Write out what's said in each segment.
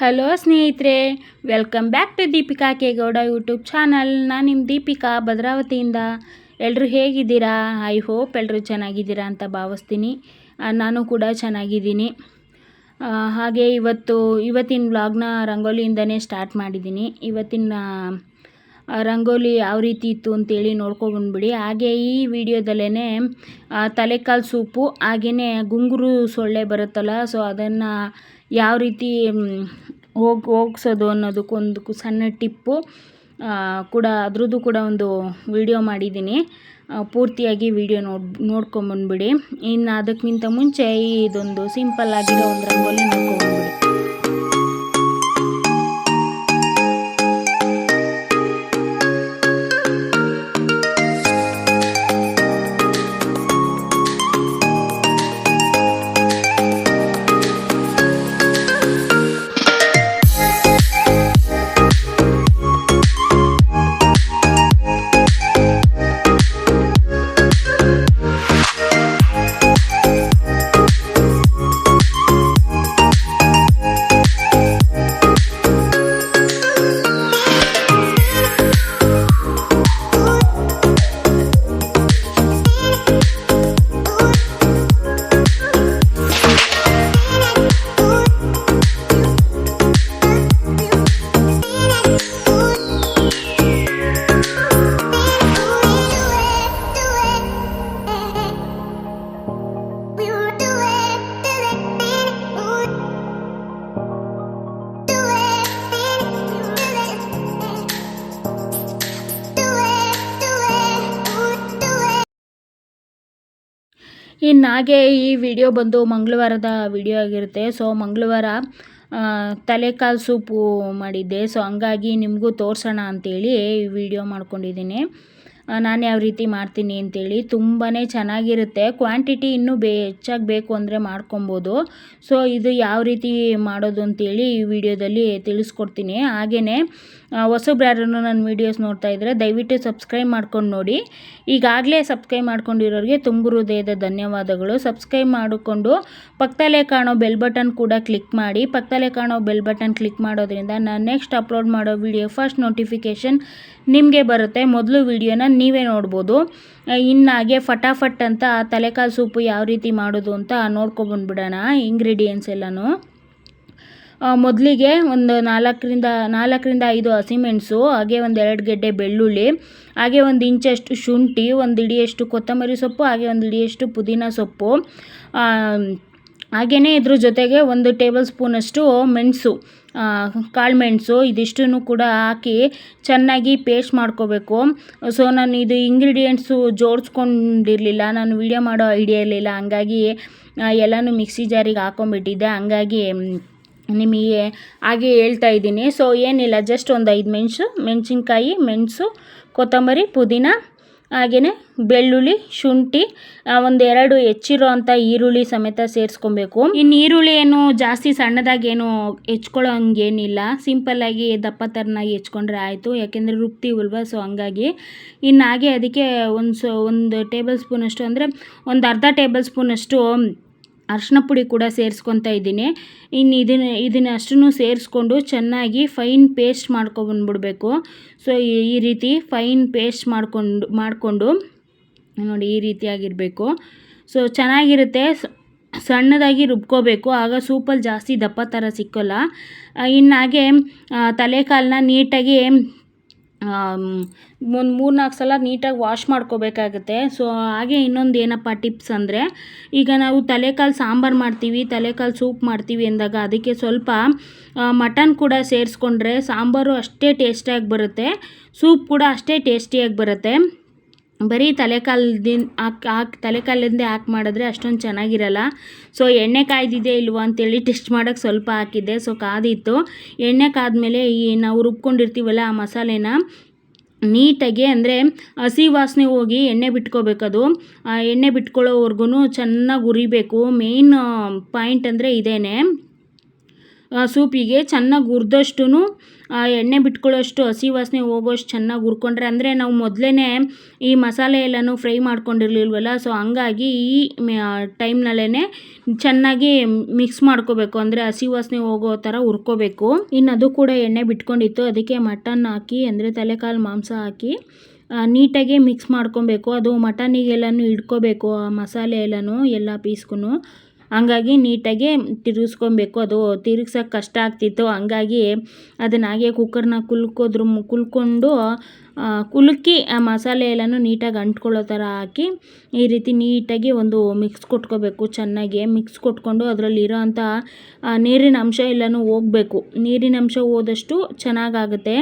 Hello ಸ್ನೇಹಿತರೆ welcome back to Deepika Kegowda YouTube channel ನಾನು ನಿಮ್ಮ ದೀಪಿಕಾ ಭದ್ರಾವತಿಯಿಂದ. ಎಲ್ಲರೂ ಹೇಗಿದ್ದೀರಾ? ಐ ಹೋಪ್ ಎಲ್ಲರೂ ಚೆನ್ನಾಗಿದ್ದೀರಾ ಅಂತ ಭಾವಿಸ್ತೀನಿ. ನಾನು ಕೂಡ ಚೆನ್ನಾಗಿದ್ದೀನಿ. ಹಾಗೆ ಇವತ್ತು, ಇವತ್ತಿನ ವ್ಲಾಗ್ನ ರಂಗೋಲಿಯಿಂದನೇ ಸ್ಟಾರ್ಟ್ ಮಾಡಿದ್ದೀನಿ. ಇವತ್ತಿನ ರಂಗೋಲಿ ಯಾವ ರೀತಿ ಇತ್ತು ಅಂತೇಳಿ ನೋಡ್ಕೊಬಂದ್ಬಿಡಿ ಹಾಗೆ ಈ ವಿಡಿಯೋದಲ್ಲೇ ತಲೆಕಾಲು ಸೂಪು ಹಾಗೆಯೇ ಗುಂಗುರು ಸೊಳ್ಳೆ ಬರುತ್ತಲ್ಲ ಸೊ ಅದನ್ನು ಯಾವ ರೀತಿ ಹೋಗಿ, ಹೋಗ್ಸೋದು ಅನ್ನೋದಕ್ಕೊಂದು ಸಣ್ಣ ಟಿಪ್ಪು ಕೂಡ ಅದ್ರದ್ದು ಕೂಡ ಒಂದು ವಿಡಿಯೋ ಮಾಡಿದ್ದೀನಿ. ಪೂರ್ತಿಯಾಗಿ ವಿಡಿಯೋ ನೋಡ್ ನೋಡ್ಕೊಂಬಂದ್ಬಿಡಿ ಇನ್ನು ಅದಕ್ಕಿಂತ ಮುಂಚೆ ಇದೊಂದು ಸಿಂಪಲ್ ಆಗಿರೋ ಒಂದು ರಂಗೋಲಿ ನೋಡ್ಕೊಂಬಂದ್ಬಿಡಿ ಇನ್ನು ಹಾಗೆ ಈ ವಿಡಿಯೋ ಬಂದು ಮಂಗಳವಾರದ ವಿಡಿಯೋ ಆಗಿರುತ್ತೆ. ಸೊ ಮಂಗಳವಾರ ತಲೆಕಾಲು ಸೂಪು ಮಾಡಿದ್ದೆ. ಸೊ ಹಂಗಾಗಿ ನಿಮಗೂ ತೋರಿಸೋಣ ಅಂತೇಳಿ ಈ ವಿಡಿಯೋ ಮಾಡ್ಕೊಂಡಿದ್ದೀನಿ. ನಾನು ಯಾವ ರೀತಿ ಮಾಡ್ತೀನಿ ಅಂತೇಳಿ ತುಂಬಾ ಚೆನ್ನಾಗಿರುತ್ತೆ. ಕ್ವಾಂಟಿಟಿ ಇನ್ನೂ ಬೇ, ಹೆಚ್ಚಾಗಿ ಬೇಕು ಅಂದರೆ ಮಾಡ್ಕೊಬೋದು. ಸೊ ಇದು ಯಾವ ರೀತಿ ಮಾಡೋದು ಅಂತೇಳಿ ಈ ವಿಡಿಯೋದಲ್ಲಿ ತಿಳಿಸ್ಕೊಡ್ತೀನಿ. ಹಾಗೆಯೇ ಹೊಸಬ್ರು ನನ್ನ ವೀಡಿಯೋಸ್ ನೋಡ್ತಾ ಇದ್ದರೆ ದಯವಿಟ್ಟು ಸಬ್ಸ್ಕ್ರೈಬ್ ಮಾಡ್ಕೊಂಡು ನೋಡಿ. ಈಗಾಗಲೇ ಸಬ್ಸ್ಕ್ರೈಬ್ ಮಾಡ್ಕೊಂಡಿರೋರಿಗೆ ತುಂಬ ಹೃದಯದ ಧನ್ಯವಾದಗಳು. ಸಬ್ಸ್ಕ್ರೈಬ್ ಮಾಡಿಕೊಂಡು ಪಕ್ಕದಲ್ಲೇ ಕಾಣೋ ಬೆಲ್ ಬಟನ್ ಕೂಡ ಕ್ಲಿಕ್ ಮಾಡಿ. ಪಕ್ಕದಲ್ಲೇ ಕಾಣೋ ಬೆಲ್ ಬಟನ್ ಕ್ಲಿಕ್ ಮಾಡೋದ್ರಿಂದ ನಾನು ನೆಕ್ಸ್ಟ್ ಅಪ್ಲೋಡ್ ಮಾಡೋ ವಿಡಿಯೋ ಫಸ್ಟ್ ನೋಟಿಫಿಕೇಷನ್ ನಿಮಗೆ ಬರುತ್ತೆ. ಮೊದಲು ವಿಡಿಯೋನ ನೀವೇ ನೋಡ್ಬೋದು. ಇನ್ನು ಹಾಗೆ ಫಟಾಫಟ್ ಅಂತ ತಲೆಕಾಲು ಸೂಪು ಯಾವ ರೀತಿ ಮಾಡೋದು ಅಂತ ನೋಡ್ಕೊಬಂದ್ಬಿಡೋಣ ಇಂಗ್ರೀಡಿಯೆಂಟ್ಸ್ ಎಲ್ಲನೂ. ಮೊದಲಿಗೆ ಒಂದು ನಾಲ್ಕರಿಂದ ನಾಲ್ಕರಿಂದ ಐದು ಹಸಿಮೆಣಸು, ಹಾಗೆ ಒಂದು ಎರಡು ಗೆಡ್ಡೆ ಬೆಳ್ಳುಳ್ಳಿ, ಹಾಗೆ ಒಂದು ಇಂಚಷ್ಟು ಶುಂಠಿ, ಒಂದು ಇಡಿಯಷ್ಟು ಕೊತ್ತಂಬರಿ ಸೊಪ್ಪು, ಹಾಗೆ ಒಂದು ಇಡಿಯಷ್ಟು ಪುದೀನ ಸೊಪ್ಪು ಹಾಗೆಯೇ ಇದ್ರ ಜೊತೆಗೆ ಒಂದು ಟೇಬಲ್ ಸ್ಪೂನಷ್ಟು ಮೆಣಸು ಕಾಳು ಮೆಣಸು ಇದಿಷ್ಟನ್ನು ಕೂಡ ಹಾಕಿ ಚೆನ್ನಾಗಿ ಪೇಸ್ಟ್ ಮಾಡ್ಕೋಬೇಕು. ಸೊ ನಾನು ಇದು ಇಂಗ್ರೀಡಿಯೆಂಟ್ಸು ಜೋಡಿಸ್ಕೊಂಡಿರಲಿಲ್ಲ, ನಾನು ವಿಡಿಯೋ ಮಾಡೋ ಐಡಿಯಾ ಇರಲಿಲ್ಲ. ಹಂಗಾಗಿ ಎಲ್ಲನೂ ಮಿಕ್ಸಿ ಜಾರಿಗೆ ಹಾಕೊಂಡ್ಬಿಟ್ಟಿದ್ದೆ. ಹಂಗಾಗಿ ನಿಮಗೆ ಹಾಗೆ ಹೇಳ್ತಾ ಇದ್ದೀನಿ. ಸೊ ಏನಿಲ್ಲ ಜಸ್ಟ್ ಒಂದು ಐದು ಮೆಣಸು, ಮೆಣಸಿನ್ಕಾಯಿ, ಮೆಣಸು, ಕೊತ್ತಂಬರಿ, ಪುದೀನ ಹಾಗೆಯೇ ಬೆಳ್ಳುಳ್ಳಿ, ಶುಂಠಿ ಒಂದೆರಡು ಹೆಚ್ಚಿರೋ ಅಂಥ ಈರುಳ್ಳಿ ಸಮೇತ ಸೇರಿಸ್ಕೊಬೇಕು. ಇನ್ನು ಈರುಳ್ಳಿ ಏನು ಜಾಸ್ತಿ ಸಣ್ಣದಾಗೇನು ಹೆಚ್ಕೊಳ್ಳೋ ಹಂಗೇನಿಲ್ಲ. ಸಿಂಪಲ್ಲಾಗಿ ದಪ್ಪ ಥರನಾಗಿ ಹೆಚ್ಕೊಂಡ್ರೆ ಆಯಿತು. ಯಾಕೆಂದರೆ ರುಬ್ತೀವಲ್ವ ಸೊ ಹಂಗಾಗಿ ಇನ್ನು ಹಾಗೆ ಅದಕ್ಕೆ ಒಂದು ಸೊ, ಒಂದು ಟೇಬಲ್ ಸ್ಪೂನಷ್ಟು ಅಂದರೆ ಒಂದು ಅರ್ಧ ಟೇಬಲ್ ಸ್ಪೂನಷ್ಟು ಅರಿಶಿನ ಪುಡಿ ಕೂಡ ಸೇರಿಸ್ಕೊತಾ ಇದ್ದೀನಿ. ಇನ್ನು ಇದನ್ನು, ಇದನ್ನ ಅಷ್ಟನ್ನು ಸೇರಿಸ್ಕೊಂಡು ಚೆನ್ನಾಗಿ ಫೈನ್ ಪೇಸ್ಟ್ ಮಾಡ್ಕೊಬಂದ್ಬಿಡಬೇಕು ಸೊ ಈ ರೀತಿ ಫೈನ್ ಪೇಸ್ಟ್ ಮಾಡಿಕೊಂಡು ಮಾಡಿಕೊಂಡು ನೋಡಿ ಈ ರೀತಿಯಾಗಿರಬೇಕು. ಸೊ ಚೆನ್ನಾಗಿರುತ್ತೆ. ಸಣ್ಣದಾಗಿ ರುಬ್ಕೋಬೇಕು. ಆಗ ಸೂಪಲ್ಲಿ ಜಾಸ್ತಿ ದಪ್ಪ ಥರ ಸಿಕ್ಕೋಲ್ಲ. ಇನ್ನು ಹಾಗೆ ತಲೆಕಾಲನ್ನ ನೀಟಾಗಿ ಒಂದು ಮೂರು ನಾಲ್ಕು ಸಲ ನೀಟಾಗಿ ವಾಶ್ ಮಾಡ್ಕೋಬೇಕಾಗುತ್ತೆ. ಸೊ ಹಾಗೆ ಇನ್ನೊಂದು ಏನಪ್ಪ ಟಿಪ್ಸ್ ಅಂದರೆ, ಈಗ ನಾವು ತಲೆಕಾಲು ಸಾಂಬಾರು ಮಾಡ್ತೀವಿ, ತಲೆಕಾಲು ಸೂಪ್ ಮಾಡ್ತೀವಿ ಅಂದಾಗ ಅದಕ್ಕೆ ಸ್ವಲ್ಪ ಮಟನ್ ಕೂಡ ಸೇರಿಸ್ಕೊಂಡ್ರೆ ಸಾಂಬಾರು ಅಷ್ಟೇ ಟೇಸ್ಟಿಯಾಗಿ ಬರುತ್ತೆ ಸೂಪ್ ಕೂಡ ಅಷ್ಟೇ ಟೇಸ್ಟಿಯಾಗಿ ಬರುತ್ತೆ. ಬರೀ ತಲೆಕಾಲ್ದಿಂದ ಹಾಕಿ ಹಾಕಿ, ತಲೆಕಾಲಿಂದೇ ಹಾಕಿ ಮಾಡಿದ್ರೆ ಅಷ್ಟೊಂದು ಚೆನ್ನಾಗಿರಲ್ಲ. ಸೊ ಎಣ್ಣೆ ಕಾಯ್ದಿದೆ ಇಲ್ವಾ ಅಂತೇಳಿ ಟೆಸ್ಟ್ ಮಾಡೋಕ್ಕೆ ಸ್ವಲ್ಪ ಹಾಕಿದ್ದೆ. ಸೊ ಕಾದಿತ್ತು. ಎಣ್ಣೆ ಕಾದ್ಮೇಲೆ ಈ ನಾವು ರುಬ್ಕೊಂಡಿರ್ತೀವಲ್ಲ ಆ ಮಸಾಲೆನ, ನೀಟಾಗಿ ಅಂದರೆ ಹಸಿ ವಾಸನೆ ಹೋಗಿ ಎಣ್ಣೆ ಬಿಟ್ಕೋಬೇಕದು. ಎಣ್ಣೆ ಬಿಟ್ಕೊಳ್ಳೋವರೆಗೂ ಚೆನ್ನಾಗಿ ಉರಿಬೇಕು. ಮೇಯ್ನ್ ಪಾಯಿಂಟ್ ಅಂದರೆ ಇದೇನೆ. ಸೂಪಿಗೆ ಚೆನ್ನಾಗಿ ಹುರ್ದಷ್ಟು ಎಣ್ಣೆ ಬಿಟ್ಕೊಳ್ಳೋಷ್ಟು ಹಸಿ ವಾಸನೆ ಹೋಗೋಷ್ಟು ಚೆನ್ನಾಗಿ ಹುರ್ಕೊಂಡ್ರೆ, ಅಂದರೆ ನಾವು ಮೊದಲೇ ಈ ಮಸಾಲೆ ಎಲ್ಲನೂ ಫ್ರೈ ಮಾಡ್ಕೊಂಡಿರಲಿಲ್ವಲ್ಲ, ಸೊ ಹಂಗಾಗಿ ಈ ಟೈಮ್ನಲ್ಲೇ ಚೆನ್ನಾಗಿ ಮಿಕ್ಸ್ ಮಾಡ್ಕೋಬೇಕು, ಅಂದರೆ ಹಸಿ ವಾಸನೆ ಹೋಗೋ ಥರ ಹುರ್ಕೋಬೇಕು. ಇನ್ನು ಅದು ಕೂಡ ಎಣ್ಣೆ ಬಿಟ್ಕೊಂಡಿತ್ತು, ಅದಕ್ಕೆ ಮಟನ್ ಹಾಕಿ, ಅಂದರೆ ತಲೆಕಾಲು ಮಾಂಸ ಹಾಕಿ ನೀಟಾಗಿ ಮಿಕ್ಸ್ ಮಾಡ್ಕೊಬೇಕು. ಅದು ಮಟನಿಗೆಲ್ಲನೂ ಹಿಡ್ಕೋಬೇಕು ಆ ಮಸಾಲೆ ಎಲ್ಲನೂ, ಎಲ್ಲ ಪೀಸ್ಗೂ ಹಂಗಾಗಿ ನೀಟಾಗಿ ತಿರುಗಿಸ್ಕೊಬೇಕು. ಅದು ತಿರುಗ್ಸೋಕೆ ಕಷ್ಟ ಆಗ್ತಿತ್ತು. ಹಂಗಾಗಿ ಅದನ್ನು ಹಾಗೆ ಕುಕ್ಕರ್ನ ಕುಲ್ಕೋದ್ರ ಕುಲ್ಕೊಂಡು ಕುಲುಕಿ ಆ ಮಸಾಲೆ ಎಲ್ಲನೂ ನೀಟಾಗಿ ಅಂಟ್ಕೊಳ್ಳೋ ಥರ ಹಾಕಿ ಈ ರೀತಿ ನೀಟಾಗಿ ಒಂದು ಮಿಕ್ಸ್ ಕೊಟ್ಕೋಬೇಕು. ಚೆನ್ನಾಗಿ ಮಿಕ್ಸ್ ಕೊಟ್ಕೊಂಡು ಅದರಲ್ಲಿರೋ ಅಂಥ ನೀರಿನ ಅಂಶ ಎಲ್ಲನೂ ಹೋಗಬೇಕು. ನೀರಿನ ಅಂಶ ಹೋದಷ್ಟು ಚೆನ್ನಾಗಾಗುತ್ತೆ.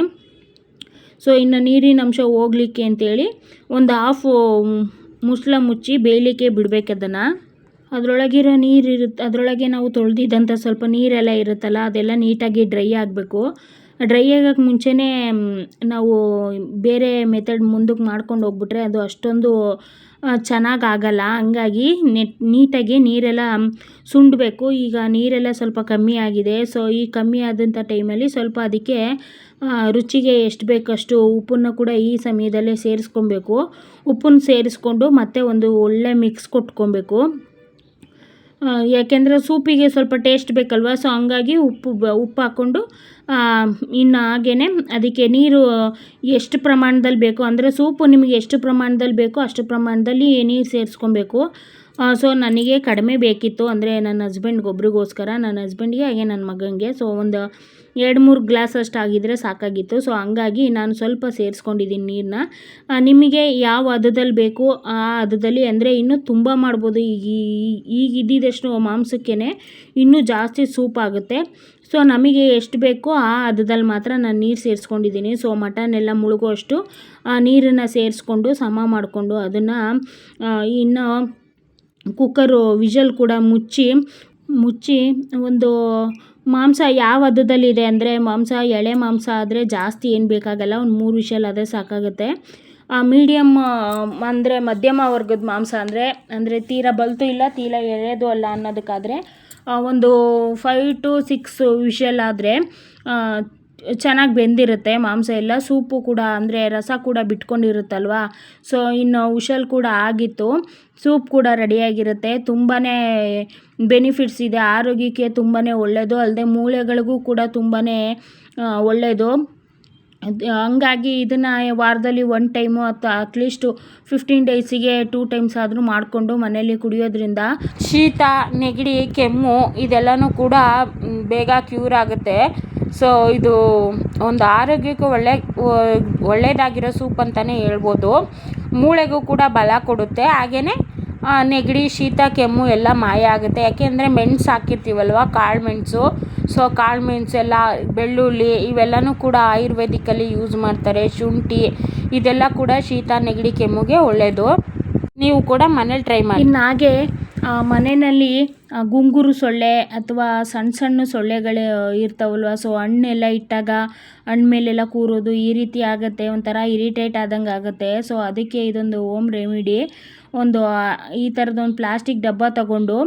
ಸೊ, ಇನ್ನು ನೀರಿನ ಅಂಶ ಹೋಗ್ಲಿಕ್ಕೆ ಅಂತೇಳಿ ಒಂದು ಹಾಫು ಮುಸ್ಲ ಮುಚ್ಚಿ ಬೇಯಲಿಕ್ಕೆ ಬಿಡಬೇಕು ಅದನ್ನು. ಅದರೊಳಗಿರೋ ನೀರು ಇರುತ್ತೆ ಅದರೊಳಗೆ ನಾವು ತೊಳೆದಿದ್ದಂಥ ಸ್ವಲ್ಪ ನೀರೆಲ್ಲ ಇರುತ್ತಲ್ಲ, ಅದೆಲ್ಲ ನೀಟಾಗಿ ಡ್ರೈ ಆಗಬೇಕು. ಡ್ರೈ ಆಗೋಕ್ಕೆ ಮುಂಚೆನೇ ನಾವು ಬೇರೆ ಮೆಥಡ್ ಮುಂದಕ್ಕೆ ಮಾಡ್ಕೊಂಡು ಹೋಗ್ಬಿಟ್ರೆ ಅದು ಅಷ್ಟೊಂದು ಚೆನ್ನಾಗಾಗಲ್ಲ ಹಂಗಾಗಿ ನೆಟ್, ನೀಟಾಗಿ ನೀರೆಲ್ಲ ಸುಂಡಬೇಕು. ಈಗ ನೀರೆಲ್ಲ ಸ್ವಲ್ಪ ಕಮ್ಮಿ ಆಗಿದೆ. ಸೊ, ಈ ಕಮ್ಮಿ ಆದಂಥ ಟೈಮಲ್ಲಿ ಸ್ವಲ್ಪ ಅದಕ್ಕೆ ರುಚಿಗೆ ಎಷ್ಟು ಬೇಕಷ್ಟು ಉಪ್ಪನ್ನು ಕೂಡ ಈ ಸಮಯದಲ್ಲೇ ಸೇರಿಸ್ಕೊಬೇಕು. ಉಪ್ಪನ್ನು ಸೇರಿಸ್ಕೊಂಡು ಮತ್ತೆ ಒಂದು ಒಳ್ಳೆ ಮಿಕ್ಸ್ ಕೊಟ್ಕೊಬೇಕು. ಯಾಕೆಂದರೆ ಸೂಪಿಗೆ ಸ್ವಲ್ಪ ಟೇಸ್ಟ್ ಬೇಕಲ್ವ ಸೊ ಹಂಗಾಗಿ ಉಪ್ಪು ಬ, ಉಪ್ಪು ಹಾಕ್ಕೊಂಡು ಇನ್ನು ಹಾಗೆಯೇ ಅದಕ್ಕೆ ನೀರು ಎಷ್ಟು ಪ್ರಮಾಣದಲ್ಲಿ ಬೇಕು, ಅಂದರೆ ಸೂಪು ನಿಮಗೆ ಎಷ್ಟು ಪ್ರಮಾಣದಲ್ಲಿ ಬೇಕೋ ಅಷ್ಟು ಪ್ರಮಾಣದಲ್ಲಿ ನೀರು ಸೇರಿಸ್ಕೊಬೇಕು. ಸೊ ನನಗೆ ಕಡಿಮೆ ಬೇಕಿತ್ತು ಅಂದರೆ ನನ್ನ ಹಸ್ಬೆಂಡ್ಗೆ ಒಬ್ರಿಗೋಸ್ಕರ ನನ್ನ ಹಸ್ಬೆಂಡ್ಗೆ ಹಾಗೆ ನನ್ನ ಮಗನಿಗೆ ಸೊ ಒಂದು ಎರಡು ಮೂರು ಗ್ಲಾಸ್ ಅಷ್ಟು ಆಗಿದ್ದರೆ ಸಾಕಾಗಿತ್ತು. ಸೊ ಹಂಗಾಗಿ ನಾನು ಸ್ವಲ್ಪ ಸೇರಿಸ್ಕೊಂಡಿದ್ದೀನಿ ನೀರನ್ನ ನಿಮಗೆ ಯಾವ ಹದದಲ್ಲಿ ಬೇಕು, ಆ ಹದದಲ್ಲಿ ಅಂದರೆ ಇನ್ನೂ ತುಂಬ ಮಾಡ್ಬೋದು. ಈಗ ಈಗ ಇದ್ದಿದ್ದಷ್ಟು ಮಾಂಸಕ್ಕೇ ಇನ್ನೂ ಜಾಸ್ತಿ ಸೂಪ್ ಆಗುತ್ತೆ. ಸೊ ನಮಗೆ ಎಷ್ಟು ಬೇಕೋ ಆ ಹದದಲ್ಲಿ ಮಾತ್ರ ನಾನು ನೀರು ಸೇರಿಸ್ಕೊಂಡಿದ್ದೀನಿ. ಸೊ ಮಟನ್ ಎಲ್ಲ ಮುಳುಗುವಷ್ಟು ನೀರನ್ನು ಸೇರಿಸ್ಕೊಂಡು, ಸಮ ಮಾಡಿಕೊಂಡು ಅದನ್ನು ಇನ್ನು ಕುಕ್ಕರು, ವಿಷಲ್ ಕೂಡ ಮುಚ್ಚಿ ಮುಚ್ಚಿ ಒಂದು ಮಾಂಸ ಯಾವ ಹದದಲ್ಲಿದೆ ಅಂದರೆ ಮಾಂಸ, ಎಳೆ ಮಾಂಸ ಆದರೆ ಜಾಸ್ತಿ ಏನು ಬೇಕಾಗಲ್ಲ, ಒಂದು ಮೂರು ವಿಷಲ್ ಆದರೆ ಸಾಕಾಗುತ್ತೆ. ಮೀಡಿಯಮ್ ಅಂದರೆ ಮಧ್ಯಮ ವರ್ಗದ ಮಾಂಸ ಅಂದರೆ ಅಂದರೆ ತೀರ ಬಲ್ತು ಇಲ್ಲ ತೀರ ಎಳೆದು ಅಲ್ಲ ಅನ್ನೋದಕ್ಕಾದರೆ ಒಂದು ಫೈವ್ ಟು ಸಿಕ್ಸ್ ವಿಷಲ್ ಆದರೆ ಚೆನ್ನಾಗಿ ಬೆಂದಿರುತ್ತೆ, ಮಾಂಸ ಎಲ್ಲ. ಸೂಪು ಕೂಡ, ಅಂದರೆ ರಸ ಕೂಡ ಬಿಟ್ಕೊಂಡಿರುತ್ತಲ್ವ? ಸೊ ಇನ್ನು ಉಷಲ್ ಕೂಡ ಆಗಿತ್ತು. ಸೂಪ್ ಕೂಡ ರೆಡಿಯಾಗಿರುತ್ತೆ. ತುಂಬಾ ಬೆನಿಫಿಟ್ಸ್ ಇದೆ. ಆರೋಗ್ಯಕ್ಕೆ ತುಂಬಾ ಒಳ್ಳೆಯದು ಅಲ್ಲದೆ ಮೂಳೆಗಳಿಗೂ ಕೂಡ ತುಂಬಾ ಒಳ್ಳೆಯದು ಹಂಗಾಗಿ ಇದನ್ನು ವಾರದಲ್ಲಿ ಒನ್ ಟೈಮು ಅಥವಾ ಅಟ್ಲೀಸ್ಟು ಫಿಫ್ಟೀನ್ ಡೇಸಿಗೆ ಟೂ ಟೈಮ್ಸ್ ಆದರೂ ಮಾಡಿಕೊಂಡು ಮನೆಯಲ್ಲಿ ಕುಡಿಯೋದ್ರಿಂದ ಶೀತ, ನೆಗಡಿ, ಕೆಮ್ಮು, ಇದೆಲ್ಲನೂ ಕೂಡ ಬೇಗ ಕ್ಯೂರ್ ಆಗುತ್ತೆ. ಸೊ ಇದು ಒಂದು ಆರೋಗ್ಯಕ್ಕೆ ಒಳ್ಳೆ ಒಳ್ಳೆಯದಾಗಿರೋ ಸೂಪ್ ಅಂತಲೇ ಹೇಳ್ಬೋದು. ಮೂಳೆಗೂ ಕೂಡ ಬಲ ಕೊಡುತ್ತೆ. ಹಾಗೆಯೇ ನೆಗಡಿ, ಶೀತ, ಕೆಮ್ಮು ಎಲ್ಲ ಮಾಯ ಆಗುತ್ತೆ. ಯಾಕೆಂದರೆ ಮೆಣಸು ಹಾಕಿರ್ತೀವಲ್ವ, ಕಾಳು ಮೆಣಸು. ಸೊ ಕಾಳು ಮೆಣಸು ಎಲ್ಲ, ಬೆಳ್ಳುಳ್ಳಿ ಇವೆಲ್ಲನೂ ಕೂಡ ಆಯುರ್ವೇದಿಕಲ್ಲಿ ಯೂಸ್ ಮಾಡ್ತಾರೆ. ಶುಂಠಿ, ಇದೆಲ್ಲ ಕೂಡ ಶೀತ, ನೆಗಡಿ, ಕೆಮ್ಮುಗೆ ಒಳ್ಳೆಯದು ನೀವು ಕೂಡ ಮನೇಲಿ ಟ್ರೈ ಮಾಡಿ. ಇನ್ನು ಹಾಗೆ ಮನೆಯಲ್ಲಿ ಗುಂಗುರು ಸೊಳ್ಳೆ ಅಥವಾ ಸಣ್ಣ ಸಣ್ಣ ಸೊಳ್ಳೆಗಳು ಇರ್ತಾವಲ್ವ? ಸೊ ಹಣ್ಣೆಲ್ಲ ಇಟ್ಟಾಗ ಹಣ್ಣು ಮೇಲೆಲ್ಲ ಕೂರೋದು ಈ ರೀತಿ ಆಗುತ್ತೆ, ಒಂಥರ ಇರಿಟೇಟ್ ಆದಂಗೆ ಆಗುತ್ತೆ. ಸೊ ಅದಕ್ಕೆ ಇದೊಂದು ಓಮ್ ರೆಮಿಡಿ, ಒಂದು ಈ ಥರದೊಂದು ಪ್ಲಾಸ್ಟಿಕ್ ಡಬ್ಬ ತಗೊಂಡು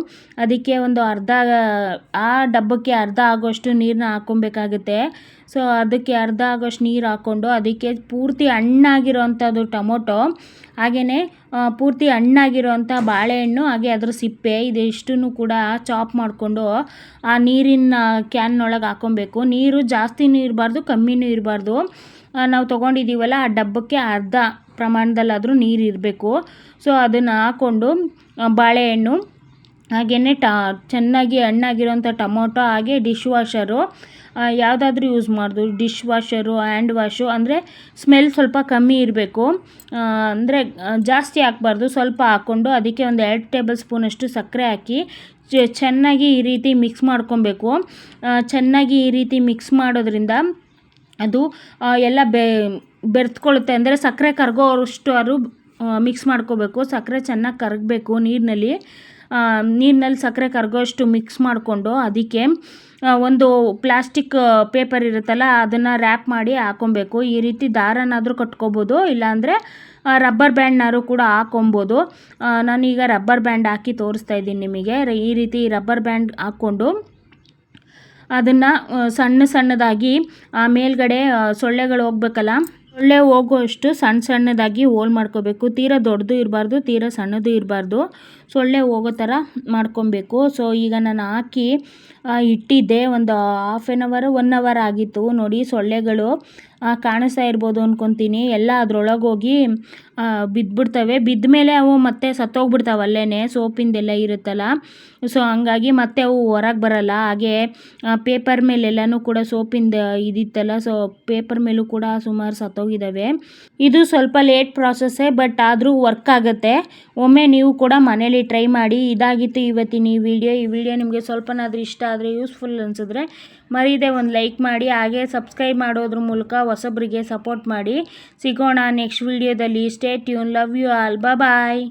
ಅದಕ್ಕೆ ಒಂದು ಅರ್ಧ, ಆ ಡಬ್ಬಕ್ಕೆ ಅರ್ಧ ಆಗೋಷ್ಟು ನೀರನ್ನ ಹಾಕ್ಕೊಬೇಕಾಗುತ್ತೆ. ಸೊ ಅದಕ್ಕೆ ಅರ್ಧ ಆಗೋಷ್ಟು ನೀರು ಹಾಕ್ಕೊಂಡು ಅದಕ್ಕೆ ಪೂರ್ತಿ ಹಣ್ಣಾಗಿರೋವಂಥದ್ದು ಟೊಮೊಟೊ ಹಾಗೆಯೇ ಪೂರ್ತಿ ಹಣ್ಣಾಗಿರೋವಂಥ ಬಾಳೆಹಣ್ಣು, ಹಾಗೆ ಅದರ ಸಿಪ್ಪೆ, ಇದಿಷ್ಟನ್ನು ಕೂಡ ಚಾಪ್ ಮಾಡಿಕೊಂಡು ಆ ನೀರಿನ ಕ್ಯಾನ್ನೊಳಗೆ ಹಾಕ್ಕೊಬೇಕು ನೀರು ಜಾಸ್ತಿನೂ ಇರಬಾರ್ದು ಕಮ್ಮಿನೂ ಇರಬಾರ್ದು ನಾವು ತೊಗೊಂಡಿದ್ದೀವಲ್ಲ ಆ ಡಬ್ಬಕ್ಕೆ ಅರ್ಧ ಪ್ರಮಾಣದಲ್ಲಾದರೂ ನೀರು ಇರಬೇಕು. ಸೊ ಅದನ್ನು ಹಾಕ್ಕೊಂಡು ಬಾಳೆಹಣ್ಣು ಹಾಗೆಯೇ ಟ, ಚೆನ್ನಾಗಿ ಹಣ್ಣಾಗಿರೋಂಥ ಟೊಮೊಟೊ, ಹಾಗೆ ಡಿಶ್ ವಾಷರು ಯಾವುದಾದ್ರೂ ಯೂಸ್ ಮಾಡ್ದು ಡಿಶ್ ವಾಷರು, ಹ್ಯಾಂಡ್ ವಾಶು ಅಂದರೆ ಸ್ಮೆಲ್ ಸ್ವಲ್ಪ ಕಮ್ಮಿ ಇರಬೇಕು. ಅಂದರೆ ಜಾಸ್ತಿ ಹಾಕ್ಬಾರ್ದು. ಸ್ವಲ್ಪ ಹಾಕ್ಕೊಂಡು ಅದಕ್ಕೆ ಒಂದು ಎರಡು ಟೇಬಲ್ ಸ್ಪೂನಷ್ಟು ಸಕ್ಕರೆ ಹಾಕಿ ಚೆನ್ನಾಗಿ ಈ ರೀತಿ ಮಿಕ್ಸ್ ಮಾಡ್ಕೊಬೇಕು. ಚೆನ್ನಾಗಿ ಈ ರೀತಿ ಮಿಕ್ಸ್ ಮಾಡೋದ್ರಿಂದ ಅದು ಎಲ್ಲ ಬೆ ಬೆರೆತ್ಕೊಳ್ಳುತ್ತೆ ಅಂದರೆ ಸಕ್ಕರೆ ಕರಗೋವಷ್ಟು ಅದು ಮಿಕ್ಸ್ ಮಾಡ್ಕೋಬೇಕು. ಸಕ್ಕರೆ ಚೆನ್ನಾಗಿ ಕರಗಬೇಕು ನೀರಿನಲ್ಲಿ. ನೀರಿನಲ್ಲಿ ಸಕ್ಕರೆ ಕರಗೋಷ್ಟು ಮಿಕ್ಸ್ ಮಾಡಿಕೊಂಡು ಅದಕ್ಕೆ ಒಂದು ಪ್ಲಾಸ್ಟಿಕ್ ಪೇಪರ್ ಇರುತ್ತಲ್ಲ, ಅದನ್ನು ರ್ಯಾಪ್ ಮಾಡಿ ಹಾಕ್ಕೊಬೇಕು ಈ ರೀತಿ ದಾರನಾದರೂ ಕಟ್ಕೋಬೋದು. ಇಲ್ಲಾಂದರೆ ರಬ್ಬರ್ ಬ್ಯಾಂಡ್ನಾದ್ರು ಕೂಡ ಹಾಕೊಬೋದು. ನಾನೀಗ ರಬ್ಬರ್ ಬ್ಯಾಂಡ್ ಹಾಕಿ ತೋರಿಸ್ತಾ ಇದ್ದೀನಿ ನಿಮಗೆ. ಈ ರೀತಿ ರಬ್ಬರ್ ಬ್ಯಾಂಡ್ ಹಾಕ್ಕೊಂಡು ಅದನ್ನು ಸಣ್ಣ ಸಣ್ಣದಾಗಿ ಮೇಲ್ಗಡೆ ಸೊಳ್ಳೆಗಳು ಹೋಗ್ಬೇಕಲ್ಲ? ಸೊಳ್ಳೆ ಹೋಗುವಷ್ಟು ಸಣ್ಣ ಸಣ್ಣದಾಗಿ ಹೋಲ್ ಮಾಡ್ಕೋಬೇಕು. ತೀರಾ ದೊಡ್ಡದು ಇರಬಾರ್ದು, ತೀರಾ ಸಣ್ಣದು ಇರಬಾರ್ದು. ಸೊಳ್ಳೆ ಹೋಗೋ ಥರ ಮಾಡ್ಕೊಬೇಕು. ಸೊ ಈಗ ನಾನು ಹಾಕಿ ಇಟ್ಟಿದ್ದೆ. ಒಂದು half an hour one hour ಆಗಿತ್ತು. ನೋಡಿ, ಸೊಳ್ಳೆಗಳು ಕಾಣಿಸ್ತಾ ಇರ್ಬೋದು ಅಂದ್ಕೊತೀನಿ ಎಲ್ಲ ಅದ್ರೊಳಗೆ ಹೋಗಿ ಆ, ಬಿದ್ದುಬಿಡ್ತವೆ ಬಿದ್ದ ಮೇಲೆ ಅವು ಮತ್ತೆ ಸತ್ತೋಗ್ಬಿಡ್ತಾವೆ ಅಲ್ಲೇ ಸೋಪಿಂದೆಲ್ಲ ಇರುತ್ತಲ್ಲ. ಸೊ ಹಂಗಾಗಿ ಮತ್ತೆ ಅವು ಹೊರಗೆ ಬರಲ್ಲ. ಹಾಗೆ ಪೇಪರ್ ಮೇಲೆಲ್ಲನೂ ಕೂಡ ಸೋಪಿಂದ ಇದಿತ್ತಲ್ಲ. ಸೊ ಪೇಪರ್ ಮೇಲೂ ಕೂಡ ಸುಮಾರು ಸತ್ತೋಗಿದ್ದಾವೆ ಇದು ಸ್ವಲ್ಪ ಲೇಟ್ ಪ್ರಾಸೆಸ್ಸೇ ಬಟ್ ಆದರೂ ವರ್ಕ್ ಆಗುತ್ತೆ. ಒಮ್ಮೆ ನೀವು ಕೂಡ ಮನೇಲಿ ಟ್ರೈ ಮಾಡಿ. ಇದಾಗಿತ್ತು ಇವತ್ತಿನ ಈ ವಿಡಿಯೋ. ಈ ವಿಡಿಯೋ ನಿಮಗೆ ಸ್ವಲ್ಪನಾದರೂ ಇಷ್ಟ ಆದರೆ ಯೂಸ್ಫುಲ್ ಅನಿಸಿದ್ರೆ ಮರೀದೆ ಒಂದು ಲೈಕ್ ಮಾಡಿ, ಹಾಗೆ ಸಬ್ಸ್ಕ್ರೈಬ್ ಮಾಡೋದ್ರ ಮೂಲಕ ಹೊಸಬರಿಗೆ ಸಪೋರ್ಟ್ ಮಾಡಿ. ಸಿಗೋಣ ನೆಕ್ಸ್ಟ್ ವೀಡಿಯೋದಲ್ಲಿ stay tune love you all bye